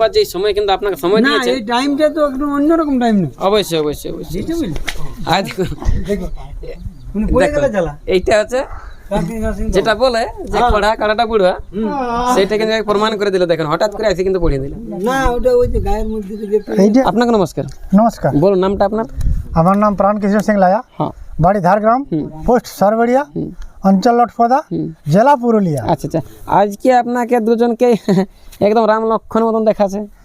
বা যে সময় কিন্তু আপনাকে সময় না দিয়েছে। এই টাইমটা তো একটু অন্যরকম টাইম না। অবশ্যই অবশ্যই অবশ্যই। আর দেখো তুমি পড়ে গেলে জ্বালা। এইটা হচ্ছে যেটা বলে যে পড়া কাটাটা বুড়া সেটা কিন্তু প্রমাণ করে দিল। দেখেন হঠাৎ করে এসে কিন্তু পড়িয়ে দিল। না ওটা ওই যে গায়ের মধ্যে আপনাকে নমস্কার। নমস্কার। বলুন নামটা আপনার? আমার নাম প্রাণ কিশোর সিং লায়া হ্যাঁ। বাড়ি ঝাড়গ্রাম পোস্ট সারবেড়িয়া। অঞ্চল লটপদা জেলা পুরুলিয়া। আচ্ছা আচ্ছা। আজকে আপনাকে দুজনকে একদম রাম লক্ষণ মতন দেখাচ্ছে। আমরা-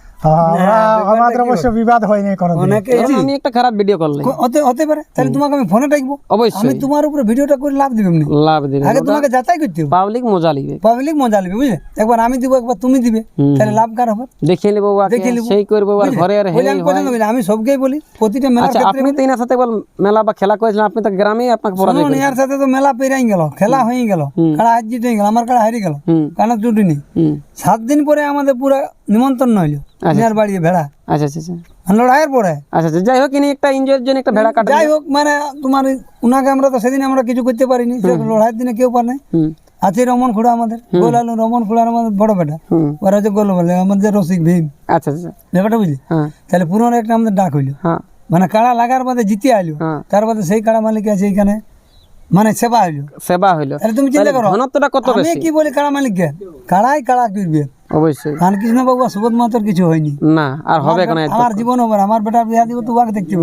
আমাদের অবশ্য বিবাদ হয়নি কোনো অনেকে আমি একটা খারাপ ভিডিও করলাম হতে হতে পারে। তাহলে তোমাকে আমি ফোনে ডাকবো? আমি অবশ্যই তোমার উপরে ভিডিওটা করে লাভ দিবে লাভ দিবে আগে তোমাকে যাচাই করতে হবে। পাবলিক মজা লিবে। পাবলিক মজা নেবে বুঝলে? একবার আমি দিব একবার তুমি দিবে। তাহলে লাভ কার হবে? দেখিয়ে নেব ওকে, সেই করব আর ঘরে আর বলে হেই আমি সবকেই বলি প্রতিটা মেলা আচ্ছা আপনি তো এনার সাথে একবার মেলা বা খেলা করেছিলেন আপনি তো আপনাকে শোনো, ইয়ার সাথে তো মেলা পেরাই গেল খেলা হয়ে গেল। জিতে আমার কারা হারিয়ে গেল কানা জুটি নেই। সাত দিন পরে আমাদের পুরো নিমন্ত্রণ হইল। ইয়ার বাড়ি ভেড়া। আচ্ছা আচ্ছা আচ্ছা। লড়াইয়ের পরে? আচ্ছা আচ্ছা যাই হোক ইনি একটা এনজয়ের জন্য একটা ভেড়া কাটা যাই হোক মানে তোমার উনাকে আমরা তো সেদিন আমরা কিছু করতে পারিনি। লড়াইয়ের দিনে কেউ পারে আছে রমন খুড়া আমাদের গোল আলু রমন খুড়ার আমাদের বড় বেটা। ওরা যে গোল বলে আমাদের রসিক ভীম। আচ্ছা আচ্ছা ব্যাপারটা বুঝলি? হ্যাঁ। তাহলে পুরনো একটা আমাদের ডাক হইল। হ্যাঁ। মানে কাড়া লাগার বাদে জিতে আইলো। হ্যাঁ। তার বাদে সেই কাড়া মালিক আছে এইখানে। মানে সেবা হইল। সেবা হইল। তাহলে তুমি চিন্তা করো ঘনত্বটা কত আমি কি বলি কাড়া মালিককে? কাড়াই কাড়া করবে। অবশ্যই। বাবু আর সুবোধ মাতার কিছু হয়নি। না আর হবে কেন আমার জীবন হবে আমার বেটার বিয়া দিব তো ওকে দেখতে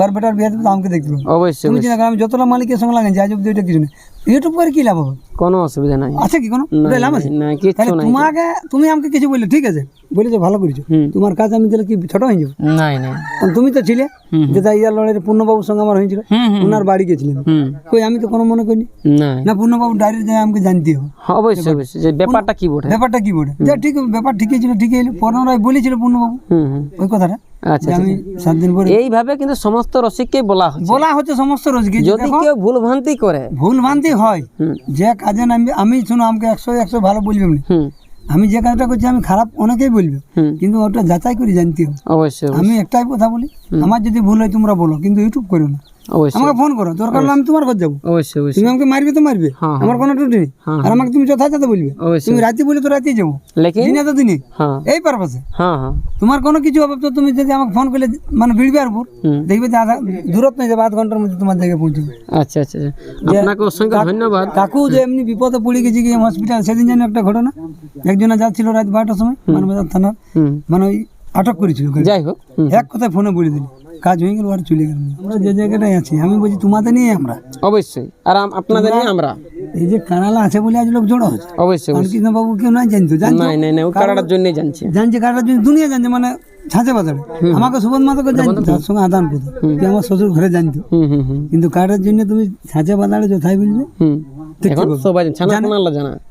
ওর বেটার বিয়া দিব তো আমাকে দেখতে হবে। অবশ্যই তুমি চিন্তা আমি যতটা মালিকের সঙ্গে লাগে যাই অব্দি এটা কিছু নেই। ইউটিউব করে কি লাভ হবে? কোনো অসুবিধা নাই। আছে কি কোনো? লাভ আছে? না কিচ্ছু নাই। তোমাকে তুমি আমাকে কিছু বললে ঠিক আছে? বলেছ ভালো করেছ। তোমার কাজ আমি দিলে কি ছোট হয়ে যাব? নাই নাই। তুমি তো ছিলে যেটা ইয়ার লড়াইয়ের পূর্ণবাবুর সঙ্গে আমার হয়েছিল ওনার বাড়ি গেছিলাম কই আমি তো কোনো মনে করিনি? না পূর্ণবাবু ডাইরেক্ট আমাকে জানতে হবে। হ্যাঁ, অবশ্যই অবশ্যই। যে ব্যাপারটা কি বটে? ব্যাপারটা কি যে ঠিক ব্যাপার ঠিকই ছিল ঠিকই এলো পুনরায় বলেছিল পূর্ণবাবু। ওই কথাটা। আচ্ছা আমি সাত দিন পরে এইভাবে কিন্তু সমস্ত রসিককে বলা হচ্ছে। বলা হচ্ছে সমস্ত রোজকে যদি কেউ ভুল ভ্রান্তি করে। ভুল ভ্রান্তি হয় যে কাজে আমি আমি শুনো আমাকে একশো একশো ভালো বলবে আমি যে কাজটা করছি আমি খারাপ অনেকেই বলবে। কিন্তু ওটা যাচাই করে জানতে হবে। অবশ্যই আমি একটাই কথা বলি আমার যদি ভুল হয় তোমরা বলো কিন্তু ইউটিউব করো না। অবশ্যই। আমাকে ফোন করো দরকার হলে আমি তোমার ঘর যাব। অবশ্যই অবশ্যই। তুমি আমাকে মারবে তো মারবে হ্যাঁ, আমার কোনো টুটি নেই। হ্যাঁ, আর আমাকে তুমি যথাযথ বলবে। তুমি রাতে বলে তো রাতে যাব। দিনে তো দিনে। হ্যাঁ। এই পারপাসে হ্যাঁ হ্যাঁ। তোমার কোনো কিছু হবে তো তুমি যদি আমাকে ফোন করলে মানে ভিড়বে আর দেখবে যে আধা দূরত্ব নেই যাবে আধ ঘণ্টার মধ্যে তোমার জায়গায় পৌঁছবে আচ্ছা আচ্ছা আচ্ছা। আপনাকে অসংখ্য ধন্যবাদ। কাকু যে এমনি বিপদে পড়ে গেছে কি হসপিটাল সেদিন যেন একটা ঘটনা। একজনে যাচ্ছিল রাত বারোটার সময় মানবাজার থানার। মানে ওই আটক করেছিল। যাই হোক এক কথায় ফোনে বলে দিল। কাজ হয়ে গেল আর চলে গেল আমরা যে জায়গাটায় আছি আমি বলছি তোমাদের নিয়ে আমরা। অবশ্যই। আর আপনাদের নিয়ে আমরা। এই যে কানালা আছে বলে আজ লোক জড়ো হচ্ছে। অবশ্যই অবশ্যই। কৃষ্ণ বাবু কেউ না জানতো? নাই নাই ওই কারাটার জন্যই জানছি। জানছে কাটার জন্য দুনিয়া জানছে মানে ছাঁচে বাজারে। আমাকে সুবোধ মাতাকে জানতো তার সঙ্গে আদান করতো যে আমার শ্বশুর ঘরে জানতো। কিন্তু কাটার জন্য তুমি ছাঁচে বাজারে যথাই বলবে?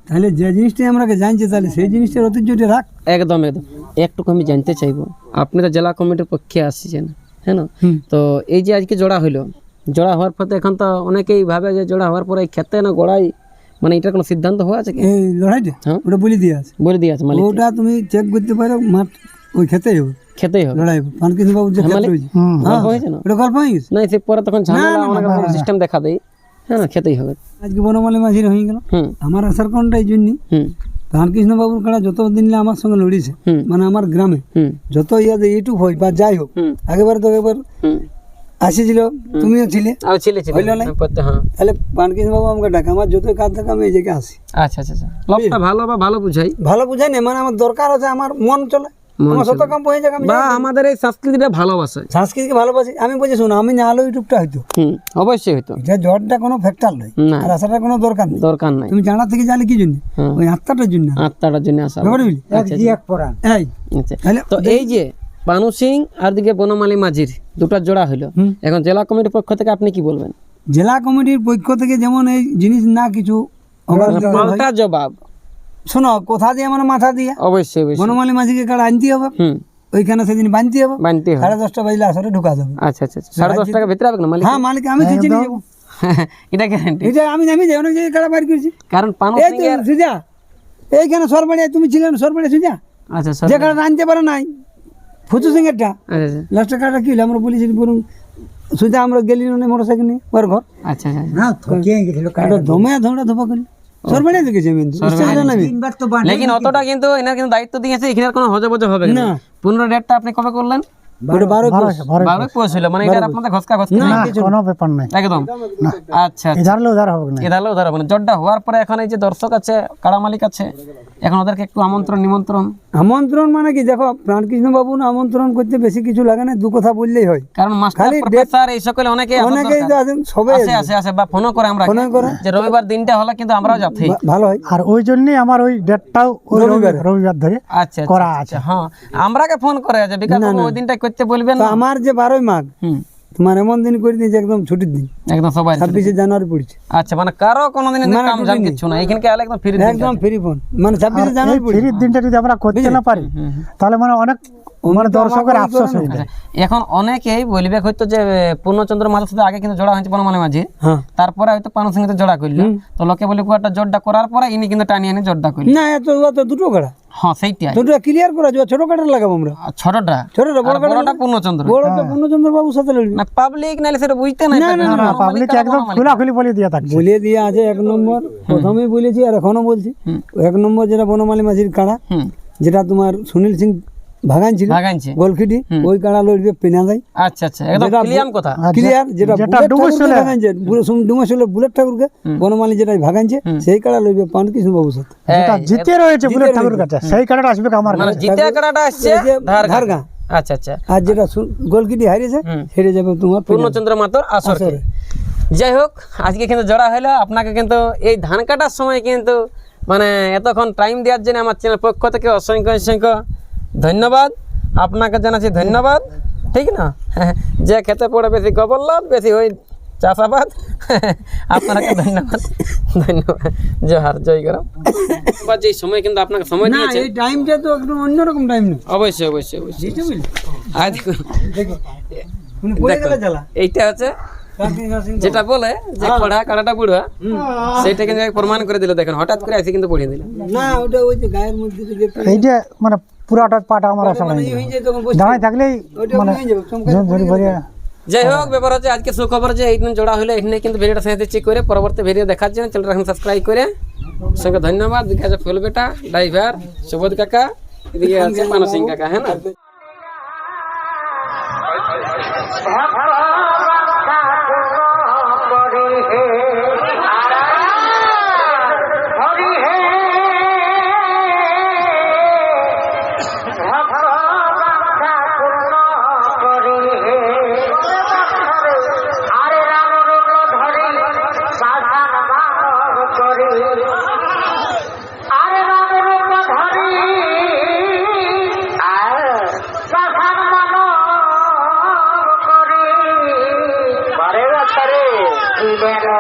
তাহলে যে জিনিসটাই আমরা জানছে তাহলে সেই জিনিসটার ঐতিহ্যটা রাখ। একদম একদম। একটুকু আমি জানতে চাইব। আপনি তো জেলা কমিটির পক্ষে আসছেন। হ্যাঁ না তো এই যে আজকে জোড়া হইল জোড়া হওয়ার পরে এখন তো অনেকেই ভাবে যে জোড়া হওয়ার পরে খেতে না গোড়াই মানে এটার কোনো সিদ্ধান্ত হওয়া আছে কি এই লড়াইটা হ্যাঁ। ওটা বলে দিয়ে আছে বলে দিয়ে আছে মালিক ওটা তুমি চেক করতে পারো মাঠ ওই খেতেই হবে খেতেই হবে লড়াই পানকৃষ্ণ বাবু যে ক্ষেত্র হয়েছে গল্প হয়েছে না ওটা গল্প হয়ে গেছে না সে পরে তখন ঝামেলা অনেক রকম সিস্টেম দেখা দেয় হ্যাঁ না খেতেই হবে আজকে বনমালী মাঝির হয়ে গেল হুম আমার আসার কারণটা এই জন্যই হুম রামকৃষ্ণ বাবুর কাড়া যত দিন আমার সঙ্গে লড়িছে মানে আমার গ্রামে যত ইয়াতে ইউটিউব হয় বা যাই হোক আগেবার তো একবার আসেছিল তুমিও ছিলে। না? হইল নাই? হ্যাঁ, তাহলে পানকৃষ্ণ বাবু আমাকে ডাকে আমার যত কাজ থাকে আমি এই জায়গায় আসি। আচ্ছা আচ্ছা আচ্ছা। লোকটা ভালো বা ভালো বুঝাই? ভালো বুঝাই না মানে আমার দরকার আছে আমার মন চলে। বা আমাদের এই সংস্কৃতিটা ভালোবাসে। সংস্কৃতিকে ভালোবাসি আমি বলছি শোনো আমি না আলো ইউটিউবটা হয়তো অবশ্যই হয়তো এটা জ্বরটা কোনো ফ্যাক্টর নয় আর আসাটা কোনো দরকার নেই। দরকার নাই। তুমি জানা থেকে জানলে কি জন্য? ওই আত্মাটার জন্য। আত্মাটার জন্য আসা বুঝলি। এই। তো এই যে বানু সিং আর দিকে বনমালী মাঝির দুটো জোড়া হলো হুম। এখন জেলা কমিটির পক্ষ থেকে আপনি কি বলবেন? জেলা কমিটির পক্ষ থেকে যেমন এই জিনিস না কিছু পাল্টা জবাব। শোনো কোথা দিয়ে মানে মাথা দিয়ে? অবশ্যই অবশ্যই। বনমালী মাঝিকে কাড়া আনতে হবে। হুম। ওইখানে সেদিন বানতে হবে। বানতে হবে। সাড়ে দশটা বাজলে আসরে ঢুকা যাবে। আচ্ছা আচ্ছা আচ্ছা। সাড়ে দশ টাকা ভিতরে হবে না মালিক? হ্যাঁ মালিক আমি চিঠি নিয়ে যাব। এটা গ্যারান্টি এটা আমি আমি যাই অনেক জায়গায় কাড়া বাইর করেছি। কারণ পানু এই সিং তো সুজা এইখানে সরবাড়িয়া তুমি ছিলে না সরবাড়িয়া সুজা? আচ্ছা স্যার যে কাড়া আনতে পারে নাই। ফুচু সিং এরটা লাস্টের কাড়া কি হলো? আমরা বলেছি বরং সুজা আমরা গেলি না মোটর সাইকেল নিয়ে ওর ঘর। আচ্ছা আচ্ছা। না দমে ধোঁড়া ধোপা করলি। লেকিন অতটা কিন্তু এনার কিন্তু দায়িত্ব দিয়েছে এখানে কোনো হজে বজে হবে না। পনেরো ডেটটা আপনি কবে করলেন? ওটা বারো বারো পৌঁছিল মানে এটা আপনাদের ঘসকা ঘসকা না কোনো ব্যাপার নাই। একদম। আচ্ছা ইধারলে উধার হবে না। এদালে উদার হবে না। জটটা হওয়ার পরে এখন এই যে দর্শক আছে কাড়া মালিক আছে? এখন ওদেরকে একটু আমন্ত্রণ নিমন্ত্রণ? আমন্ত্রণ মানে কি? দেখো প্রাণকৃষ্ণ বাবু না আমন্ত্রণ করতে বেশি কিছু লাগে না দু কথা বললেই হয়। কারণ মাস্টার প্রফেসর এই সকলে অনেকে আসা অনেকেই আছেন সবাই আসে আসে আসে বা ফোনও করে আমরা ফোনে করে। যে রবিবার দিনটা হলে কিন্তু আমরাও যাচ্ছি। ভালো হয়। আর ওই জন্যই আমার ওই ডেটটাও ওই রবিবার। রবিবার ধরে আচ্ছা আচ্ছা, করা আচ্ছা হ্যাঁ। আমরাকে ফোন করে যে বিকাশ ওই দিনটা করতে বলবেন তো আমার যে বারোই মাঘ তোমার এমন দিন করে দিয়েছে একদম ছুটির দিন। একদম সবাই ছাব্বিশে জানুয়ারি পড়ছে। আচ্ছা মানে কারও কোনোদিন কাম জাম কিছু না এখানকে আলে একদম ফ্রি একদম ফ্রি ফোন মানে ছাব্বিশে জানুয়ারি ফ্রির দিনটা যদি আমরা করতে না পারি তাহলে মানে অনেক মানে দর্শকের আফসোস হয়ে। যায় এখন অনেকেই বলবে হয়তো যে পূর্ণচন্দ্র মাঝের সাথে আগে কিন্তু জোড়া হয়েছে বনমালী মাঝি। হ্যাঁ। তারপরে হয়তো পানু সিংহে জোড়া করল তো লোকে বলে একটা জোড়টা করার পরে ইনি কিন্তু টানিয়ে এনে জোড়টা করল না এত দুটো হ্যাঁ সেইটাই। দুটো ক্লিয়ার করা যাবে ছোট কাটা লাগাবো আমরা। ছোটটা? ছোটটা বড় পূর্ণচন্দ্র। পূর্ণচন্দ্র সাথে লড়বি। না পাবলিক সেটা বুঝতে। না পাবলিক একদম বলে দিয়ে দিয়ে আছে এক নম্বর। প্রথমেই বলেছি আর এখনও বলছি। এক নম্বর যেটা বনমালী মাঝির কাড়া যেটা তোমার সুনীল সিং ভাগান ছিল ভাগাইছে গোলখিটি ওই কাড়া লড়বে পেনা দেয়। আচ্ছা আচ্ছা। একদম ক্লিয়ার কথা। ক্লিয়ার যেটা যেটা বুলেট ডুমুর ঠাকুরকে ভাগাইছে ডুমাস বুলেট ঠাকুরকে বনমালী যেটা ভাগাইছে সেই কাড়া লড়বে পানকৃষ্ণ বাবুর সাথে জিতে রয়েছে বুলেট ঠাকুর কাছে সেই কার্ডটা আসবে আমার মানে জিতে কাটাটা আসছে এই যে ধার ধারগা আচ্ছা আচ্ছা। আর যেটা গোলকিটি হারিয়েছে হেরে যাবে তোমার পূর্ণচন্দ্র মাতর আসরে। যাই হোক আজকে কিন্তু জড়া হলো আপনাকে কিন্তু এই ধান কাটার সময় কিন্তু মানে এতক্ষণ টাইম দেওয়ার জন্য আমার চ্যানেল পক্ষ থেকে অসংখ্য অসংখ্য ধন্যবাদ। আপনাকে জানাচ্ছি ধন্যবাদ। ঠিক না? যে খেতে পড়ে বেশি গোবর লাভ বেশি ওই চাষাবাদ। আপনাকে ধন্যবাদ। ধন্যবাদ। জোহার জয় গরম। বা যে সময় কিন্তু আপনাকে সময় না দিয়েছে। এই টাইমটা তো একদম অন্যরকম টাইম না। অবশ্যই অবশ্যই অবশ্যই। গেলে জ্বালা। এইটা হচ্ছে যেটা বলে যে পড়া কাটাটা বুড়া সেটা কিন্তু প্রমাণ করে দিল দেখেন হঠাৎ করে এসে কিন্তু পড়িয়ে দিল। না ওটা ওই যে গায়ের মধ্যে এইটা মানে পুরাটা পাটা আমার আসা মানে নাই। ইয়ে হয়ে যায় তখন বসে দাঁড়ায় থাকলেই ওইটা মানে হয়ে যাবে চমকে ঝুম ঝুরি ভরিয়া যাই হোক ব্যাপার হচ্ছে আজকে সুখবর যে এইদিন জোড়া হলে এখানে কিন্তু ভিডিওটা সাথে চেক করে পরবর্তী ভিডিও দেখার জন্য চ্যানেলটা এখন সাবস্ক্রাইব করে। সঙ্গে ধন্যবাদ। দিকে আছে ফুল বেটা ড্রাইভার সুবোধ কাকা এদিকে আছে পানু সিং কাকা হ্যাঁ না? that